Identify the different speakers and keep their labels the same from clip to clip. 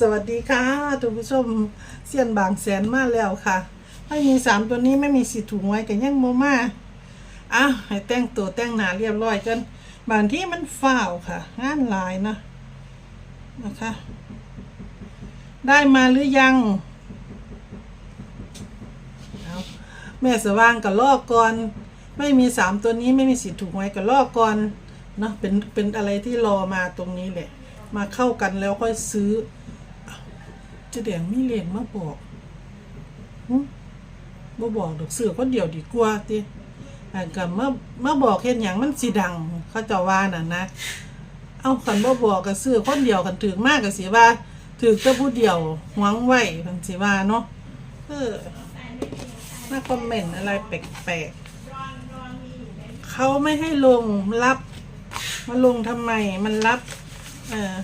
Speaker 1: สวัสดีค่ะทุกผู้ชมเสียนบางแสนมาแล้วค่ะ ไม่มีสามตัวนี้ไม่มีสิถูกไว้กันยังโมมาอะให้แต่งตัวแต่งหนาเรียบร้อยกันบางที่มันฝ้าวค่ะ งานหลายนะนะคะ ได้มาหรือยังแม่สว่างกับลอกก่อน ไม่มีสามตัวนี้ไม่มีสิถูกไว้กับลอกก่อนเนาะเป็นเป็นอะไรที่รอมาตรงนี้แหละมาเข้ากันแล้วค่อยซื้อ จะแดงมีเลงมาบอกหึบ่บอกดอกเสือคนเดียวดีกว่าติอันกับมามาบอกเฮ็ดหยังมันสิดัง เขาเจ้าว่าน่ะนะ เอาคันบ่บอกก็ซื้อคนเดียวกันถึกมากก็สิว่าถึกแต่ผู้เดียวหวังไหว้เพิ่นสิว่าเนาะเออมาคอมเมนต์อะไรแปลกๆเขาไม่ให้ลงรับมาลงทำไมมันรับ เออ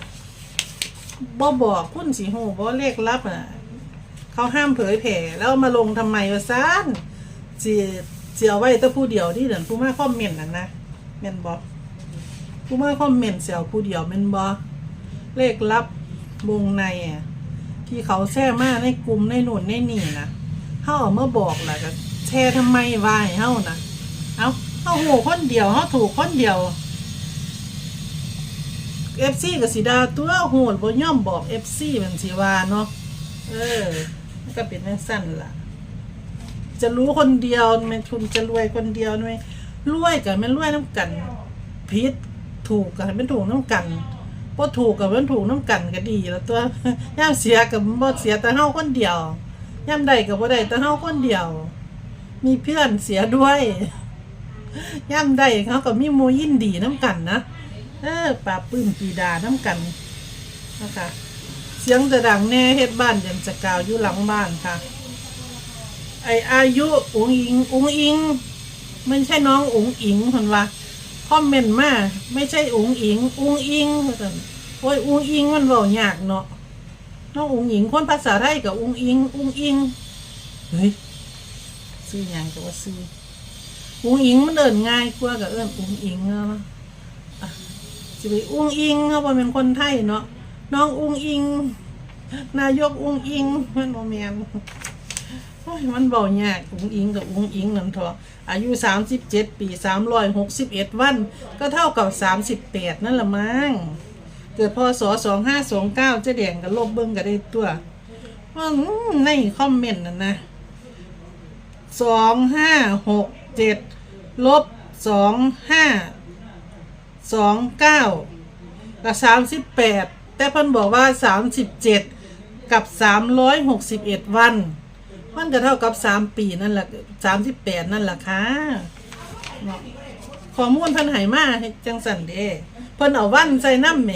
Speaker 1: บ่บอกคุณสีหูบ่เลขลับอะเขาห้ามเผยแผ่แล้วมาลงทำไมวะซานสิสิเอาไว้แต่ผู้เดียวที่เดินผู้มาคอมเมนต์นั่นนะแม่นบ่ผู้มาคอมเมนต์เสียวผู้เดียวแม่นบ่เลขลับวงในอะที่เขาแช่มากในกลุ่มในหนุนในนี่นะเฮาเอามาบอกล่ะก็แชร์ทำไมวาให้เฮานะเอ้าเฮาโหคนเดียวเฮาถูกคนเดียว เอฟซีกับสีดาตัวโหดบ่ย่อมบอกเอฟซีมันสิว่าเนาะเออมันก็เป็นจังสั้นล่ะ จะรู้คนเดียวแมันคุณจะรวยคนเดียวไหมรวยกับมันรวยน้ำกันผิดถูกกับมันถูกน้ำกันบ่ถูกกับมันถูกน้ำกันก็ดี แล้วตัวย่ามเสียกับบ่เสียแต่เฮาคนเดียวย่ามใดกับบ่ได้แต่เฮาคนเดียว มีเพื่อนเสียด้วยย่ำได้เขาก็มีหมูยินดีน้ำกันนะ เออปลาปื้มปีดาน้ำกันนะคะเสียงจะดังแน่เฮ็ดบ้านยันจะกาวอยู่หลังบ้านค่ะ ไออายุอุงอิงอุงอิงไม่ใช่น้องอุงอิงคนว่าคอมเมนต์มาไม่ใช่อุงอิง อุงอิงว่าซั่นโอ้ยอุงอิงมันเว้ายากเนาะน้องอุงอิงคนภาษาไทยกับอุงอิง อุงอิงเฮ้ยซื้อหยังก็ว่าซื้ออุงอิงมันเดินง่ายกว่ากับเอิ้นอุงอิงเนาะ สิไปอุ้งอิงเขาบอกเป็นคนไทยเนาะน้องอุ้งอิง นายกอุ้งอิงมันโมเมนโอ้ยมันบอกยากอุ้งอิงกับอุ้งอิงนั่นเถอะอายุสามสิบเจ็ดปีสามร้อยหกสิบเอ็ดวัน ก็เท่ากับสามสิบแปดนั่นละมั้งเกิดพศสองห้าสองเก้าจะแดงกับลบเบิ้งก็ได้ตัวว่าอืมในคอมเมนต์นั่นนะสองห้าหกเจ็ดลบสองห้า สองเก้ากับสามสิบแปดแต่เพิ่นบอกว่าสามสิบเจ็ดกับสามร้อยหกสิบเอ็ดวัน มันก็เท่ากับสามปีนั่นแหละสามสิบแปดนั่นแหละค่ะข้อมูลเพิ่นใหายมาให้จังสันเด้เพิ่นเอาวันใส่น้ำแหม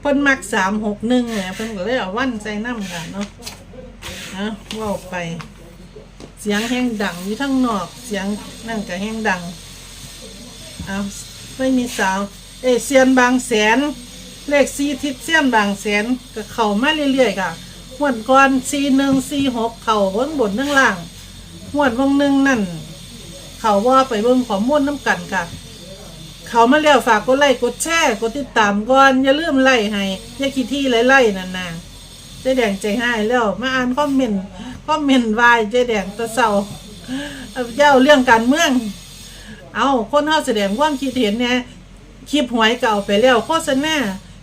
Speaker 1: เพิ่นมักสามหกหนึ่งแหมเพิ่นก็เลยเอาวันใส่น้ำค่ะเนาะนะว่าไป เสียงแห้งดังอยู่ทั้งนอก เสียงนั่นก็แห้งดังเอา ไม่มีสาวเอเซียนบางแสน เลขซีทิศเซียนบางแสนก็เข้ามาเรื่อยๆค่ะหวดก่อนซีหนึ่งซีหกเข่าเบิ้งบนทั้งล่างหวดวงหนึ่งนั่น เข่าว่าไปเบิ้งขอม้วนน้ำกันค่ะ เขามาแล้วฝากกดไลค์กดแชร์กดติดตามก่อนอย่าลืมไล่ให้อย่าคิดที่ไล่ๆนั่นนะเจ๊แดงใจให้แล้วมาอ่านคอมเมนต์คอมเมนต์วายเจ๊แดงตะเศร้าเอาเจ้าเรื่องการเมือง เอาคนเฮาแสดงความคิดเห็นเนี่ยคลิปหวยเก่าไปแล้วโฆษณา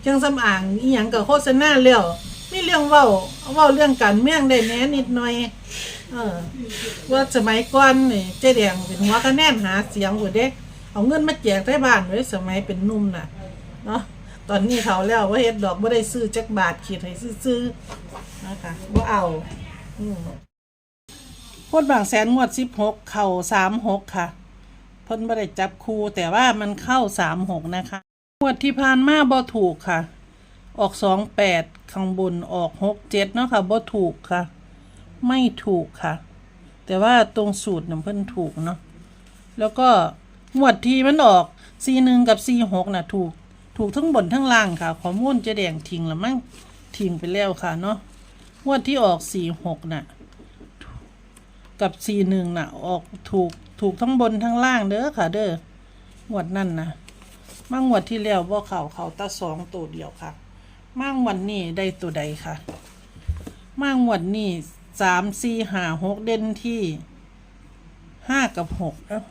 Speaker 1: จังสำอางอีหยังกับโฆษณาแล้วมีเรื่องเว้าเว้าเรื่องการเมืองได้แหน่นิดหน่อย เออ ว่าสมัยก่อนนี่เจ๊แดงเป็นหัวคะแนนหาเสียงอยู่เด้เอาเงินมาแจกได้บ้านไว้สมัยเป็นนุ่มน่ะเนาะตอนนี้เขาแล้วว่าเฮ็ดดอกบ่ได้ซื้อจักบาทขีดให้ซื้อๆนะคะบ่เอาอืมโคตรบางแสนงวด16เข้า36ค่ะ พิ่นไม่ได้จับคูแต่ว่ามันเข้าสามหกนะคะงวดที่ผ่านมาบ่ถูกค่ะ ออกสองแปดข้างบนออกหกเจ็ดเนาะค่ะบ่ถูกค่ะ ไม่ถูกค่ะ แต่ว่าตรงสูตรน่ะเพิ่นถูกเนาะแล้วก็งวดที่มันออกซีหนึ่งกับซีหกน่ะถูกถูกทั้งบนทั้งล่างค่ะข้อมูลจะแดงทิ้งล้วมั้งทิ้งไปแล้วค่ะเนาะงวดที่ออกสี่หกน่ะ กับสี่หนึ่งน่ะ ออกถูก ถูกทั้งบนทั้งล่างเด้อค่ะ เด้องวดนั่นนะมางวดที่แล้วบ่าเขาเขาตาสองตัวเดียวค่ะ มางวันนี้ได้ตัวใดค่ะ มางวันนี้สามสี่ห้าหกเด่นที่ห้ากับหกเอ้า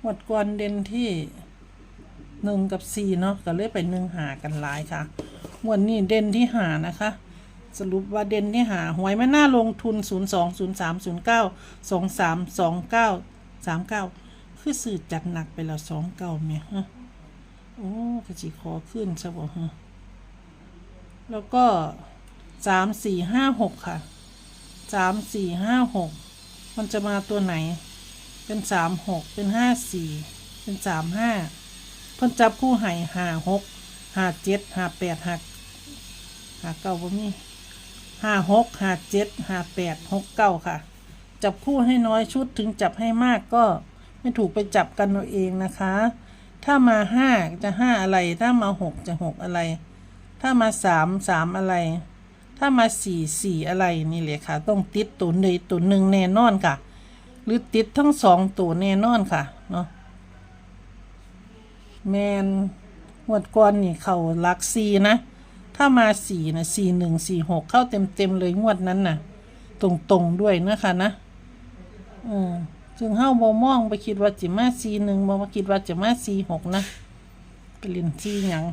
Speaker 1: หมดก่อนเด่นที่หนึ่งกับสี่เนาะก็เลยไปหนึ่งหากันหลายค่ะงวันนี้เด่นที่หานะคะ สรุปว่าเด่นที่หาหวยไม่น่าลงทุน 0 2 0 3 0 9 2 3 2 9 3 9คือสื่อจัดหนักไปแล้วสองเก้าเมียฮะโอ้กระจิคอขึ้นซะบ่ฮะแล้วก็สามสี่ห้าหกค่ะสามสี่ห้าหกมันจะมาตัวไหน เป็นสามหกเป็นห้าสี่เป็นสามห้าเพิ่นจับคู่ไห่ห้าหกห้าเจ็ดห้าแปดห้าห้าเก้าบ่มีห้าหกห้าเจ็ดห้าแปดหกเก้าค่ะ จับคู่ให้น้อยชุดถึงจับให้มากก็ไม่ถูกไปจับกันเอาเองนะคะ ถ้ามาห้าจะห้าอะไร ถ้ามาหกจะหกอะไร ถ้ามาสามสามอะไร ถ้ามาสี่สี่อะไรนี่เลยค่ะ ต้องติดตัวหนึ่งตัวหนึ่งแน่นอนค่ะ หรือติดทั้งสองตัวแน่นอนค่ะเนาะแมนหวดก่อนนี่เขาลักซีนะ ถ้ามาสี่นะสี่หนึ่งสี่หกเข้าเต็มเต็มๆเลยงวดนั้นน่ะ ตรงๆด้วยนะคะนะ อืมจึงเข้าบมองไปคิดว่าจะมาสี่หนึ่งบมาคิดว่าจะมาสี่หกนะไปเรียนสี่หยัง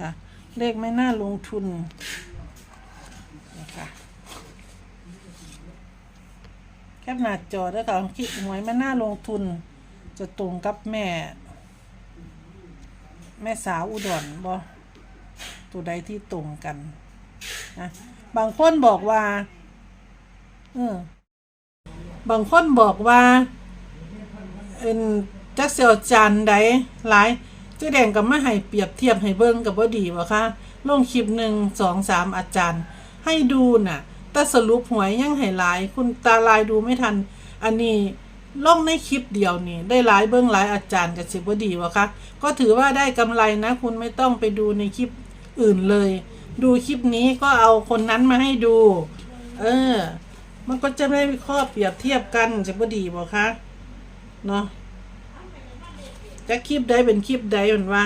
Speaker 1: ค่ะ เลขไม่น่าลงทุนนะคะแคปหน้าจอด้วยค่ะคิดหวยไม่น่าลงทุน จะตรงกับแม่ แม่สาวอุดรบ่ตัวใดที่ตรงกันนะบางคนบอกว่า เออ บางคนบอกว่าเอ็นจักเสียวจานใดหลายเจ๊แดงกับมาให้เปรียบเทียบให้เบิ่งกับว่าดีวะคะลงคลิปหนึ่งสองสามอาจารย์ ให้ดูน่ะแต่สรุปหวยยังให้หลาย คุณตาลายดูไม่ทัน อันนี้ลงในคลิปเดียวนี่ ได้หลายเบิ้งหลายอาจารย์กับสิบว่าดีวะคะ ก็ถือว่าได้กำไรนะ คุณไม่ต้องไปดูในคลิปอื่นเลย ดูคลิปนี้ก็เอาคนนั้นมาให้ดู เออ มันก็จะไม่มีข้อเปรียบเทียบกันจะบ่ดีบ่คะเนาะจะคลิปใดเป็นคลิปใดเหมือนว่า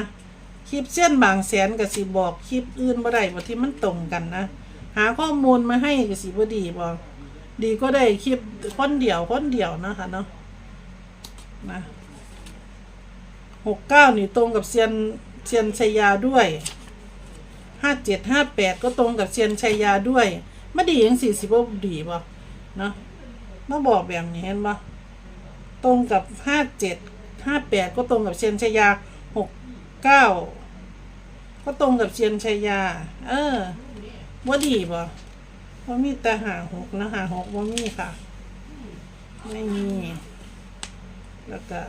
Speaker 1: คลิปเส้นบางแสนกับสิบอกคลิปอื่นบ่ได้บ่ที่มันตรงกันนะหาข้อมูลมาให้กับสิบ่ดีบ่ดีก็ได้คลิปคนเดียวคนเดียวนะคะเนาะนะหกเก้านี่ตรงกับเซียนเซียนชัยยาด้วยห้าเจ็ดห้าแปดก็ตรงกับเซียนชัยยาด้วยไม่ดีอย่างสี่สิบว่าดีป่ะ เนาะมาบอกแบบนี้เห็นปะตรงกับห้าเจ็ดห้าแปดก็ตรงกับเซียนชัยยาหกเก้าก็ตรงกับเซียนชัยยา เออว่าดีป่ะว่ามีแต่หาหกนะหาหกว่ามีค่ะ ไม่มี แล้วก็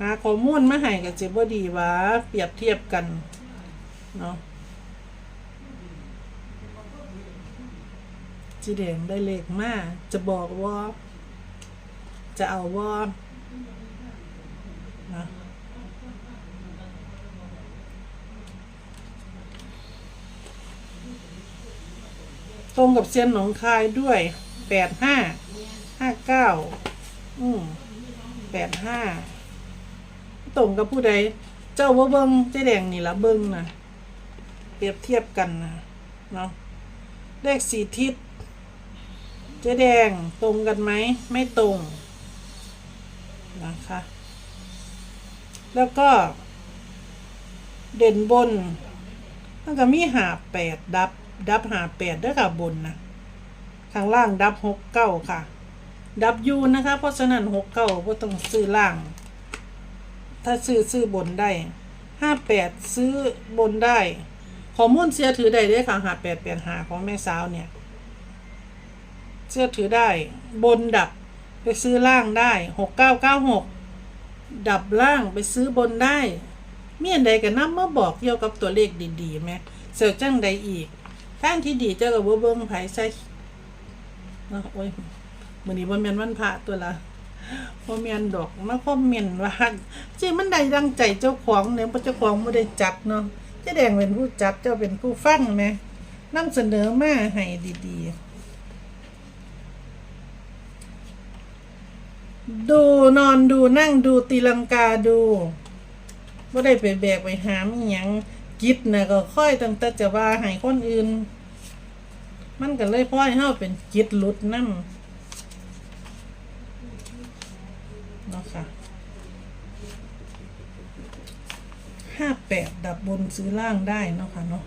Speaker 1: หาข้อมูลมาให้กับเจ็บดีวะเปรียบเทียบกัน เนาะ จีแดงได้เลขมาจะบอกว่า จะเอาว่านะตรงกับเซียนหนองคายด้วยแปดห้าห้าเก้าอืมแปดห้าตรงกับผู้ใด เจ้าว่าเบิ้งเจ๊แดงนี่ละเบิ้งนะเปรียบเทียบกันนะเนาะเลขสี่ทิศ จ๊แดงตรงกันไหม ไม่ตรง นะคะ แล้วก็ เด่นบนมันก็มีหาแปดดับ ดับหาแปดด้วยค่ะบนนะข้างล่างดับหกเก้าค่ะ ดับยูนะคะ เพราะฉะนั้นหกเก้าก็ต้องซื้อล่าง ถ้าซื้อซื้อบนได้ห้าแปดซื้อบนได้ข้อมูลเสียถือได้เด้ค่ะหาแปดแปดหาของแม่สาวเนี่ย เชื่อถือได้ บนดับไปซื้อล่างได้หกเก้าเก้าหกดับล่างไปซื้อบนได้เมียนใดกันนำมาบอกเกี่ยวกับตัวเลขดีๆไหมเสียวจังใดอีกทางที่ดีเจ้ากับเบิ้งไผ่ใส่เนาะโอ้ยมือนี้บ่แม่นวันพระตัวละพอเมียนดอกมาคอมเมนต์ว่าจีมันได้ดังใจเจ้าของเนี่ยเพราะเจ้าของไม่ได้จัดเนาะเจ๊แดงเป็นผู้จัดเจ้าเป็นผู้ฟังไหมนำเสนอมาให้ดีๆ ดูนอนดูนั่งดูตีลังกาดูบ่ได้ไปแบกไปหามอหยังกิจนะก็ค่อยตั้งแต่จะว่าให้คนอื่น มันก็เลยพ่อยเฮาเป็นจิตหลุดนำเนาะค่ะห้าแปดดับบนซื้อล่างได้เนาะค่ะเนาะ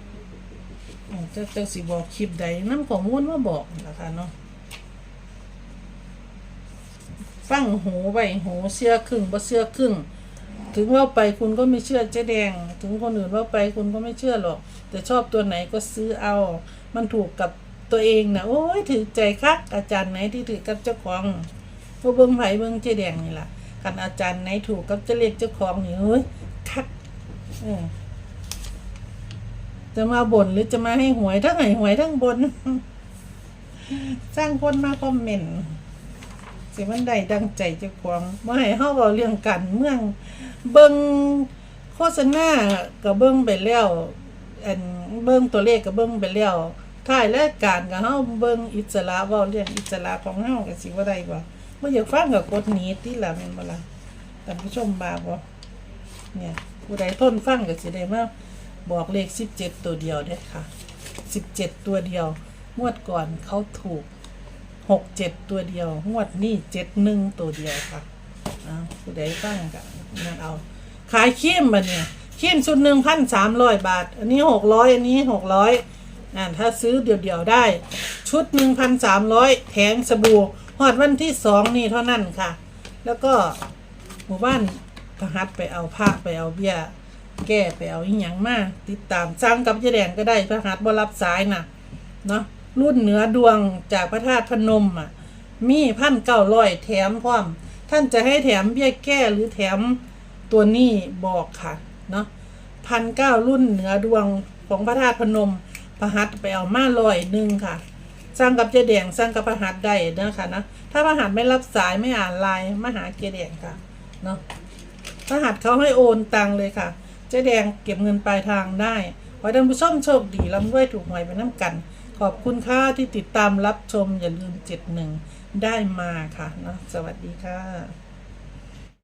Speaker 1: เจ้าเจ้าสิบอกคลิปใดน้ำของม้วนมาบอกนะคะเนาะ ฟังหูไว้หูเชื่อครึ่งบ่เชื่อครึ่ง ถึงว่าไปคุณก็ไม่เชื่อเจ๊แดง ถึงคนอื่นว่าไปคุณก็ไม่เชื่อหรอก แต่ชอบตัวไหนก็ซื้อเอา มันถูกกับตัวเองนะโอ้ยถือใจคักอาจารย์ไหนที่ถือกับเจ้าของพวกเบิ้งไผ่เบิ้งเจ๊แดงนี่แหละกันอาจารย์ไหนถูกกับเจะเรียกเจ้าของนี่เฮ้ยคักเออจะมาบ่นหรือจะมาให้หวยทั้งให้หวยทั้งบนสร้างคนมาคอมเมนต์ สิมันได้ดังใจเจ้าของบ่ให้เฮาเว้าเรื่องการเมืองเบิ่งโฆษณาก็เบิ่งไปแล้วอันเบิ่งตัวเลขก็เบิ่งไปแล้วท้ายรายการก็เฮาเบิ่งอิสระเว้าเรื่องอิสระของเฮาก็สิบ่ได้บ่บ่อยากฟังก็กดหนีติล่ะแม่นบ่ล่ะท่านผู้ชมบาบ่เนี่ยผู้ใดทนฟังก็สิได้มาบอกเลข 17 ตัวเดียวเด้อค่ะ 17 ตัวเดียวงวดก่อนเขาถูก หกเจ็ดตัวเดียว งวดนี้เจ็ดหนึ่งตัวเดียวค่ะอ้าวผู้ใดบ้างกันนั่นเอา ขายขี้มมาเนี่ยขี้มชุดหนึ่งพันสามร้อยบาท อันนี้หกร้อยอันนี้หกร้อยนั่นถ้าซื้อเดี่ยวๆได้ ชุดหนึ่งพันสามร้อยแผงสบู่หอดวันที่สองนี่เท่านั้นค่ะ แล้วก็หมู่บ้านพหัสไปเอาผ้าไปเอาเบี้ยแก้ไปเอาอีหยังมาติดตามสร้างกับยายแดงก็ได้พหัสบ่รับสายน่ะเนาะ รุ่นเหนือดวงจากพระธาตุพนมอะ มีพันเก้าร้อยแถมพร้อม ท่านจะให้แถมเบี้ยแก้หรือแถมตัวนี้บอกค่ะ เนาะพันเก้ารุ่นเหนือดวงของพระธาตุพนมพระหัตไปเอามาลอยหนึ่งค่ะ สร้างกับเจแดงสร้างกับพระหัตได้นะคะนะ ถ้าพระหัตไม่รับสายไม่อ่านไลน์มาหาเจแดงค่ะ เนาะพระหัตเขาให้โอนตังเลยค่ะ เจ๊แดงเก็บเงินปลายทางได้ขอให้ท่านผู้ชมโชคดีร่ำรวยถูกหวยไปน้ำกัน ขอบคุณค่ะที่ติดตามรับชมอย่าลืมเจ็ดหนึ่งได้มาค่ะเนาะสวัสดีค่ะ